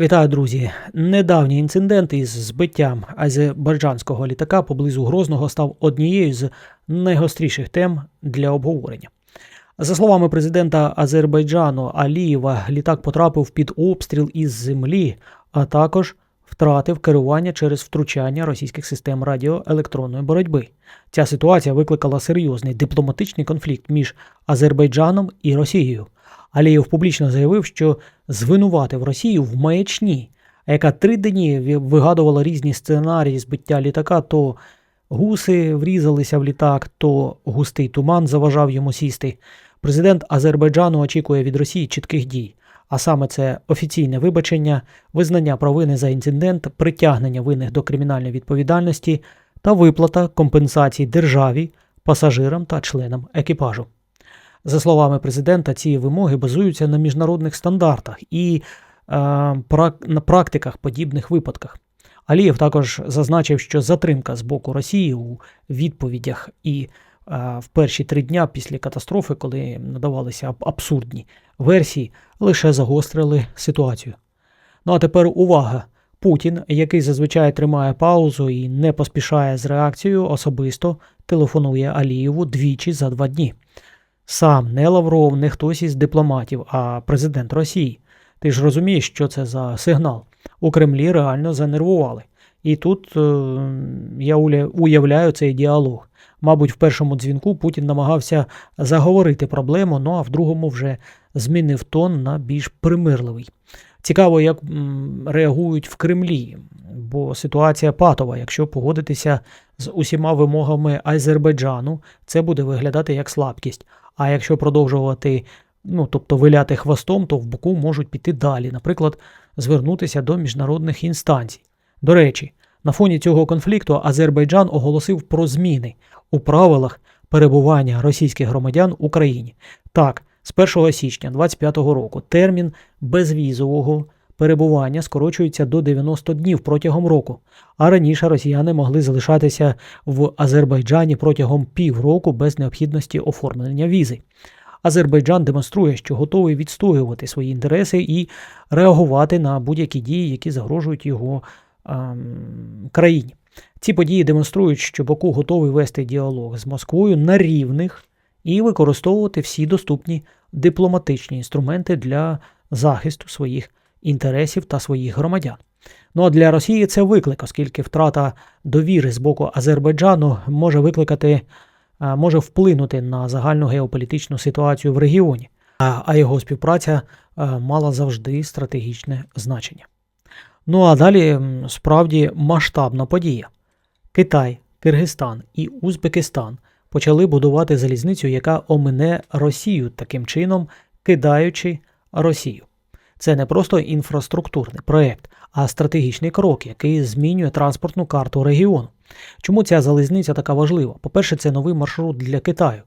Вітаю, друзі! Недавній інцидент із збиттям азербайджанського літака поблизу Грозного став однією з найгостріших тем для обговорення. За словами президента Азербайджану Алієва, літак потрапив під обстріл із землі, а також втратив керування через втручання російських систем радіоелектронної боротьби. Ця ситуація викликала серйозний дипломатичний конфлікт між Азербайджаном і Росією. Алієв публічно заявив, що звинуватив Росію в маячні, яка три дні вигадувала різні сценарії збиття літака, то гуси врізалися в літак, то густий туман заважав йому сісти. Президент Азербайджану очікує від Росії чітких дій, а саме це офіційне вибачення, визнання провини за інцидент, притягнення винних до кримінальної відповідальності та виплата компенсацій державі, пасажирам та членам екіпажу. За словами президента, ці вимоги базуються на міжнародних стандартах і е, на практиках подібних випадках. Алієв також зазначив, що затримка з боку Росії у відповідях і е, в перші три дня після катастрофи, коли надавалися абсурдні версії, лише загострили ситуацію. Ну а тепер увага! Путін, який зазвичай тримає паузу і не поспішає з реакцією, особисто телефонує Алієву двічі за два дні. Сам не Лавров, не хтось із дипломатів, а президент Росії. Ти ж розумієш, що це за сигнал. У Кремлі реально занервували. І тут е, я уявляю цей діалог. Мабуть, в першому дзвінку Путін намагався заговорити проблему, ну а в другому вже змінив тон на більш примирливий. Цікаво, як реагують в Кремлі, бо ситуація патова. Якщо погодитися з усіма вимогами Азербайджану, це буде виглядати як слабкість. А якщо продовжувати, ну тобто виляти хвостом, то в боку можуть піти далі, наприклад, звернутися до міжнародних інстанцій. До речі, на фоні цього конфлікту Азербайджан оголосив про зміни у правилах перебування російських громадян в Україні. Так, з 1 січня 2025 року термін безвізового перебування скорочується до 90 днів протягом року, а раніше росіяни могли залишатися в Азербайджані протягом півроку без необхідності оформлення візи. Азербайджан демонструє, що готовий відстоювати свої інтереси і реагувати на будь-які дії, які загрожують його ем, країні. Ці події демонструють, що Баку готовий вести діалог з Москвою на рівних і використовувати всі доступні дипломатичні інструменти для захисту своїх інтересів та своїх громадян. Ну а для Росії це виклик, оскільки втрата довіри з боку Азербайджану може викликати, може вплинути на загальну геополітичну ситуацію в регіоні, а, його співпраця мала завжди стратегічне значення. Ну а далі справді масштабна подія. Китай, Киргизстан і Узбекистан почали будувати залізницю, яка омине Росію, таким чином кидаючи Росію. Це не просто інфраструктурний проєкт, а стратегічний крок, який змінює транспортну карту регіону. Чому ця залізниця така важлива? По-перше, це новий маршрут для Китаю.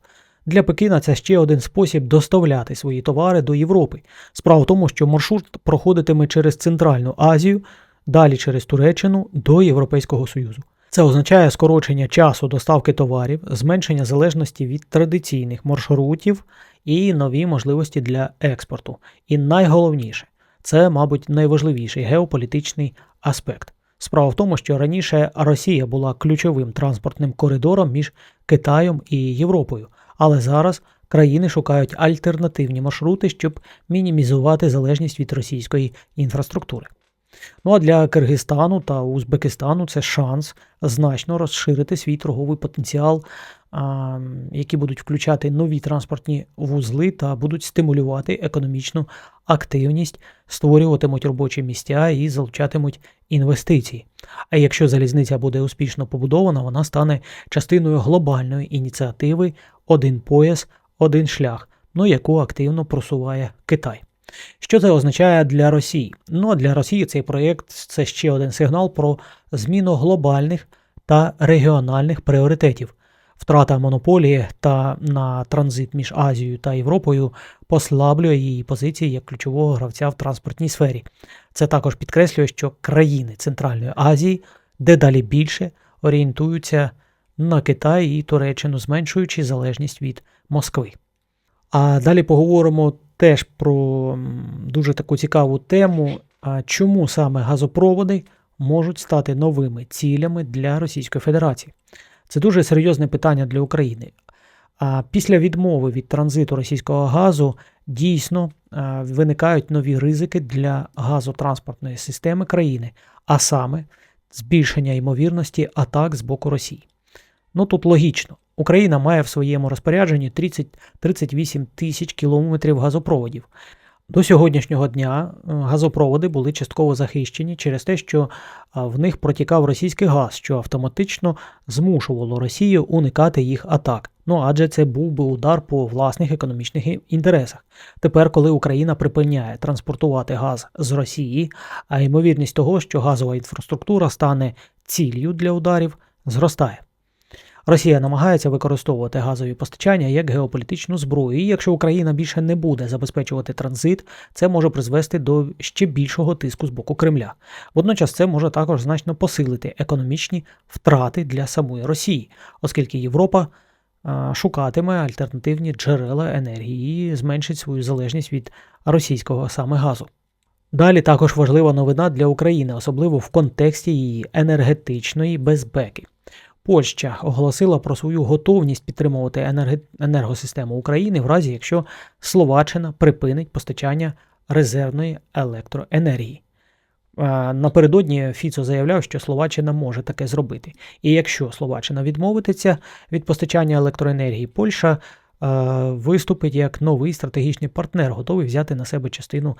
Для Пекіна це ще один спосіб доставляти свої товари до Європи. Справа в тому, що маршрут проходитиме через Центральну Азію, далі через Туреччину до Європейського Союзу. Це означає скорочення часу доставки товарів, зменшення залежності від традиційних маршрутів і нові можливості для експорту. І найголовніше, це, мабуть, найважливіший геополітичний аспект. Справа в тому, що раніше Росія була ключовим транспортним коридором між Китаєм і Європою, але зараз країни шукають альтернативні маршрути, щоб мінімізувати залежність від російської інфраструктури. Ну а для Киргизстану та Узбекистану це шанс значно розширити свій торговий потенціал, які будуть включати нові транспортні вузли та будуть стимулювати економічну активність, створюватимуть робочі місця і залучатимуть інвестиції. А якщо залізниця буде успішно побудована, вона стане частиною глобальної ініціативи Один пояс, один шлях, ну яку активно просуває Китай. Що це означає для Росії? Ну, для Росії цей проєкт це ще один сигнал про зміну глобальних та регіональних пріоритетів. Втрата монополії та на транзит між Азією та Європою послаблює її позиції як ключового гравця в транспортній сфері. Це також підкреслює, що країни Центральної Азії дедалі більше орієнтуються на Китай і Туреччину, зменшуючи залежність від Москви. А далі поговоримо теж про дуже таку цікаву тему чому саме газопроводи можуть стати новими цилями для Російської Федерації? Це дуже серйозне питання для України. А після відмови від транзиту російського газу дійсно виникають нові ризики для газотранспортної системи країни, а саме збільшення ймовірності атак з боку Росії. Ну тут логічно. Україна має в своєму розпорядженні 30, 38 тисяч кілометрів газопроводів. До сьогоднішнього дня е, газопроводи були частково захищені через те, що е, в них протікав російський газ, що автоматично змушувало Росію уникати їх атак. Ну адже це був би удар по власних економічних інтересах. Тепер, коли Україна припиняє транспортувати газ з Росії, а ймовірність того, що газова інфраструктура стане ціллю для ударів, зростає. Росія намагається використовувати газові постачання як геополітичну зброю, і якщо Україна більше не буде забезпечувати транзит, це може призвести до ще більшого тиску з боку Кремля. Водночас це може також значно посилити економічні втрати для самої Росії, оскільки Європа шукатиме альтернативні джерела енергії і зменшить свою залежність від російського саме газу. Далі також важлива новина для України, особливо в контексті її енергетичної безпеки. Польща оголосила про свою готовність підтримувати енергосистему України в разі, якщо Словаччина припинить постачання резервної електроенергії. Напередодні Фіцо заявляв, що Словаччина може таке зробити. І якщо Словаччина відмовиться від постачання електроенергії, Польща виступить як новий стратегічний партнер, готовий взяти на себе частину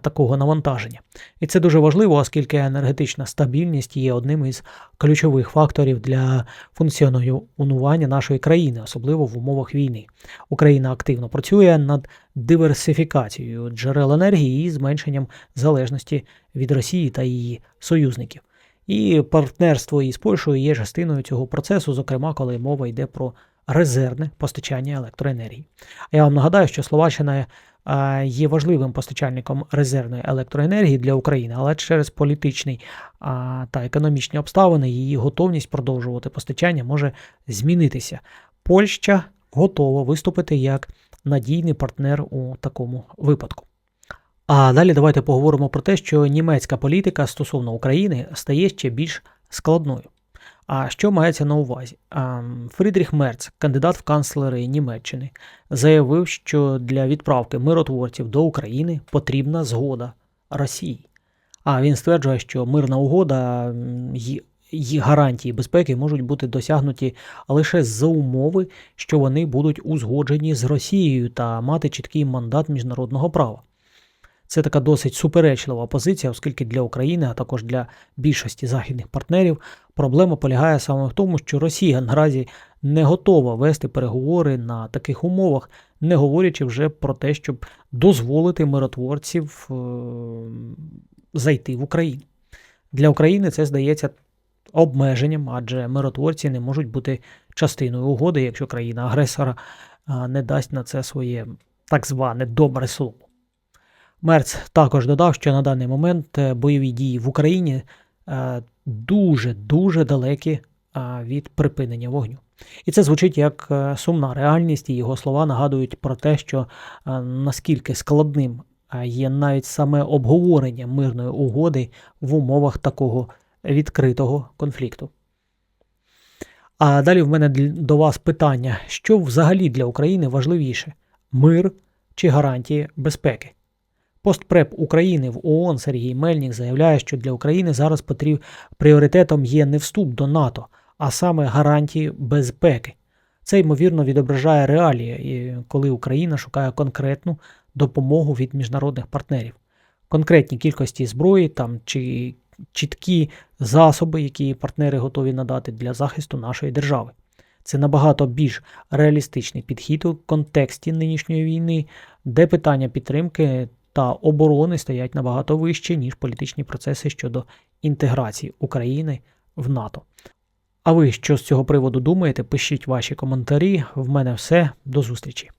такого навантаження. І це дуже важливо, оскільки енергетична стабільність є одним із ключових факторів для функціонування нашої країни, особливо в умовах війни. Україна активно працює над диверсифікацією джерел енергії і зменшенням залежності від Росії та її союзників. І партнерство із Польщею є частиною цього процесу, зокрема, коли мова йде про резервне постачання електроенергії. Я вам нагадаю, що Словаччина е, є важливим постачальником резервної електроенергії для України, але через політичний та економічні обставини її готовність продовжувати постачання може змінитися. Польща готова виступити як надійний партнер у такому випадку. А далі давайте поговоримо про те, що німецька політика стосовно України стає ще більш складною. А що мається на увазі? Фрідріх Мерц, кандидат в канцлери Німеччини, заявив, що для відправки миротворців до України потрібна згода Росії. А він стверджує, що мирна угода її гарантії безпеки можуть бути досягнуті лише за умови, що вони будуть узгоджені з Росією та мати чіткий мандат міжнародного права. Це така досить суперечлива позиція, оскільки для України, а також для більшості західних партнерів, проблема полягає саме в тому, що Росія наразі не готова вести переговори на таких умовах, не говорячи вже про те, щоб дозволити миротворців е зайти в Україну. Для України це здається обмеженням, адже миротворці не можуть бути частиною угоди, якщо країна-агресора не дасть на це своє так зване добре слово. Мерц також додав, що на даний момент е, бойові дії в Україні дуже-дуже далекі від припинення вогню. І це звучить як е, сумна реальність, і його слова нагадують про те, що е, наскільки складним є навіть саме обговорення мирної угоди в умовах такого відкритого конфлікту. А далі в мене до вас питання: що взагалі для України важливіше мир чи гарантії безпеки? Постпреп України в ООН Сергій Мельнік заявляє, що для України зараз потріб... пріоритетом є не вступ до НАТО, а саме гарантії безпеки. Це ймовірно відображає реалії, коли Україна шукає конкретну допомогу від міжнародних партнерів, конкретні кількості зброї там чи чіткі засоби, які партнери готові надати для захисту нашої держави. Це набагато більш реалістичний підхід у контексті нинішньої війни, де питання підтримки та оборони стоять набагато вище, ніж політичні процеси щодо інтеграції України в НАТО. А ви що з цього приводу думаєте? Пишіть ваші коментарі. В мене все. До зустрічі!